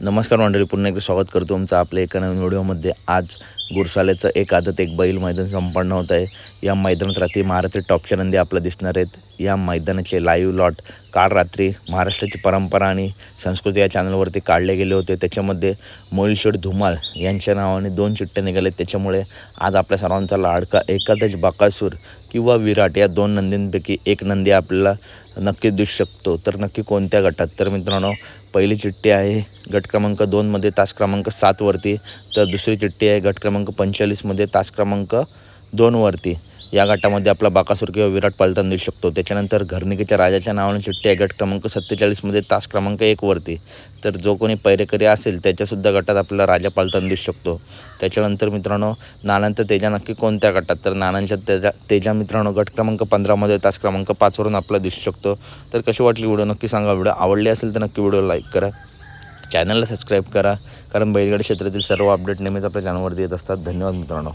नमस्कार मंडळी पुन्हा एकदा स्वागत करतो तुमचं आपल्या एका नवीन व्हिडिओमध्ये. आज गुरसालेचं एक आदत एक बैल मैदान संपन्न होत आहे या मैदानात रात्री महाराष्ट्र टॉपच्या नंदी आपल्याला दिसणार आहेत. या मैदानाचे लाईव्ह लॉट काल रात्री महाराष्ट्राची परंपरा आणि संस्कृती या चॅनलवरती काढले गेले होते. त्याच्यामध्ये मोईलशेठ धुमाळ यांच्या नावाने दोन चिठ्ठ्या निघाले त्याच्यामुळे आज आपल्या सर्वांचा लाडका एकादश बाकासूर किंवा विराट या दोन नंदींपैकी एक नंदी आपल्याला नक्की दिसू शकतो. तर नक्की कोणत्या गटात? तर मित्रांनो पहिली चिठ्ठी आहे गट क्रमांक दोनमध्ये तास क्रमांक सातवरती तर दुसरी चिठ्ठी आहे गट क्रमांक पंचेचाळीसमध्ये तास क्रमांक दोनवरती या गटामध्ये आपला बाकासूर किंवा विराट पालताना दिसू शकतो. त्याच्यानंतर घरनिकेच्या राजाच्या नावाने चिठ्ठी आहे. गट क्रमांक सत्तेचाळीसमध्ये तास क्रमांक एकवरती तर जो कोणी पैरेकरी असेल त्याच्यासुद्धा गटात आपल्याला राजा पालताना दिसू शकतो. त्याच्यानंतर मित्रांनो नानांचं तेजा नक्की कोणत्या गटात? तर नानांच्या तेजा तेजा मित्रांनो गट क्रमांक पंधरामध्ये तास क्रमांक पाचवरून आपला दिसू शकतो. तर कशी वाटली व्हिडिओ? नक्की सांगा. व्हिडिओ आवडली असेल तर नक्की व्हिडिओ लाईक करा. चॅनलला सबस्क्राईब करा. कारण बैलगाडी क्षेत्रातील सर्व अपडेट नेहमीच आपल्या चॅनलवरती येत असतात. धन्यवाद मित्रांनो.